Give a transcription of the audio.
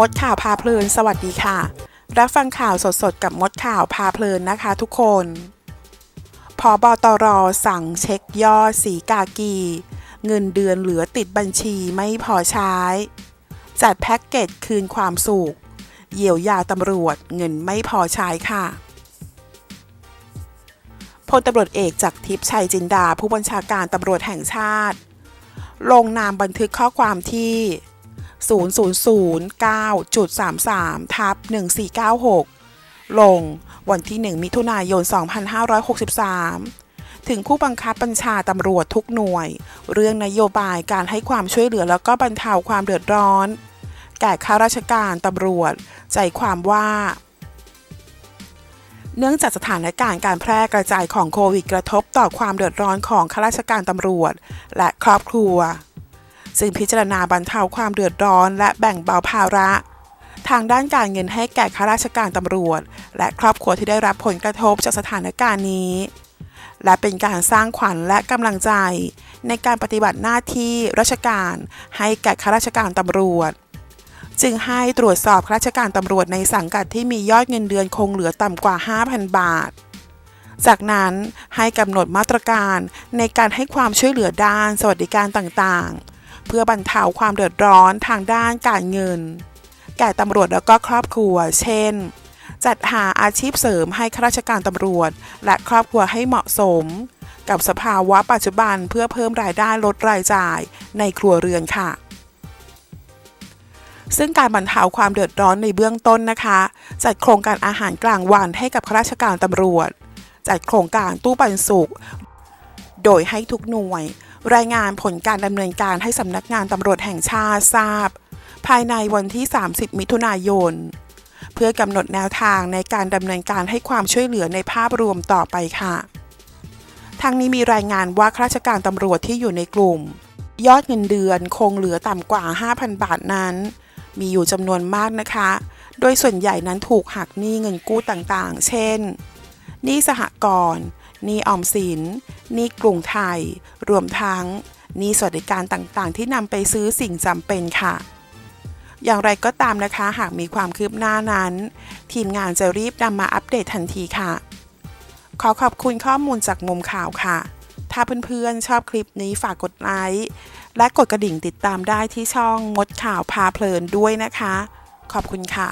มดข่าวพาเพลิน สวัสดีค่ะ รับฟังข่าวสดๆ กับมดข่าวพาเพลินนะคะทุกคนพอบอตรสั่งเช็คยอดสีกากี เงินเดือนเหลือติดบัญชีไม่พอใช้ จัดแพ็กเกจคืนความสุข เยียวยาตำรวจเงินไม่พอใช้ค่ะพลตำรวจเอกจากทิพย์ชัยจินดา ผู้บัญชาการตำรวจแห่งชาติ ลงนามบันทึกข้อความที่ 0009.33ทับ1496 ลงวันที่ 1 มิถุนายน 2563 ถึงผู้บังคับบัญชาตำรวจทุกหน่วย เรื่องนโยบายการให้ความช่วยเหลือแล้วก็บรรเทาความเดือดร้อน แก่ข้าราชการตำรวจ ใจความว่าเนื่องจากสถานการณ์การแพร่กระจายของโควิดกระทบต่อความเดือดร้อนของข้าราชการตำรวจ และครอบครัว ซึ่งพิจารณาบรรเทาความเดือดร้อน และแบ่งเบาภาระ ทางด้านการเงินให้แก่ข้าราชการตำรวจ และครอบครัวที่ได้รับผลกระทบจากสถานการณ์นี้ และเป็นการสร้างขวัญและกำลังใจ ในการปฏิบัติหน้าที่ราชการ ให้แก่ข้าราชการตำรวจจึงให้ตรวจสอบข้าราชการตำรวจในสังกัดที่มียอดเงินเดือนคงเหลือต่ำกว่า 5,000 บาท จากนั้นให้กำหนดมาตรการในการให้ความช่วยเหลือด้านสวัสดิการต่างๆ เพื่อบรรเทาความเดือดร้อนทางด้านการเงิน แก่ตำรวจแล้วก็ครอบครัว เช่น จัดหาอาชีพเสริมให้ข้าราชการตำรวจ และครอบครัวให้เหมาะสม กับสภาวะปัจจุบันเพื่อเพิ่มรายได้ลดรายจ่ายในครัวเรือนค่ะซึ่งการบรรเทาความเดือดร้อนในเบื้องต้นนะคะ จัดโครงการอาหารกลางวันให้กับข้าราชการตำรวจ จัดโครงการตู้ปันสุข โดยให้ทุกหน่วย รายงานผลการดำเนินการให้สำนักงานตำรวจแห่งชาติทราบ ภายในวันที่ 30 มิถุนายน เพื่อกำหนดแนวทางในการดำเนินการให้ความช่วยเหลือในภาพรวมต่อไปค่ะทางนี้มีรายงานว่าข้าราชการตำรวจที่อยู่ในกลุ่ม ยอดเงินเดือนคงเหลือต่ำกว่า 5,000 บาทนั้น มีอยู่จำนวนมากนะคะ โดยส่วนใหญ่นั้นถูกหักหนี้เงินกู้ต่างๆ เช่น หนี้สหกรณ์หนี้ออมสิน นี้กรุงไทย รวมทั้งนี้สวัสดิการต่างๆ ที่นำไปซื้อสิ่งจำเป็นค่ะ อย่างไรก็ตามนะคะ หากมีความคืบหน้านั้น ทีมงานจะรีบนำมาอัปเดตทันทีค่ะ ขอขอบคุณข้อมูลจากมุมข่าวค่ะ ถ้าเพื่อนๆชอบคลิปนี้ฝากกดไลค์และกดกระดิ่งติดตามได้ที่ช่องมดข่าวพาเพลินด้วยนะคะ ขอบคุณค่ะ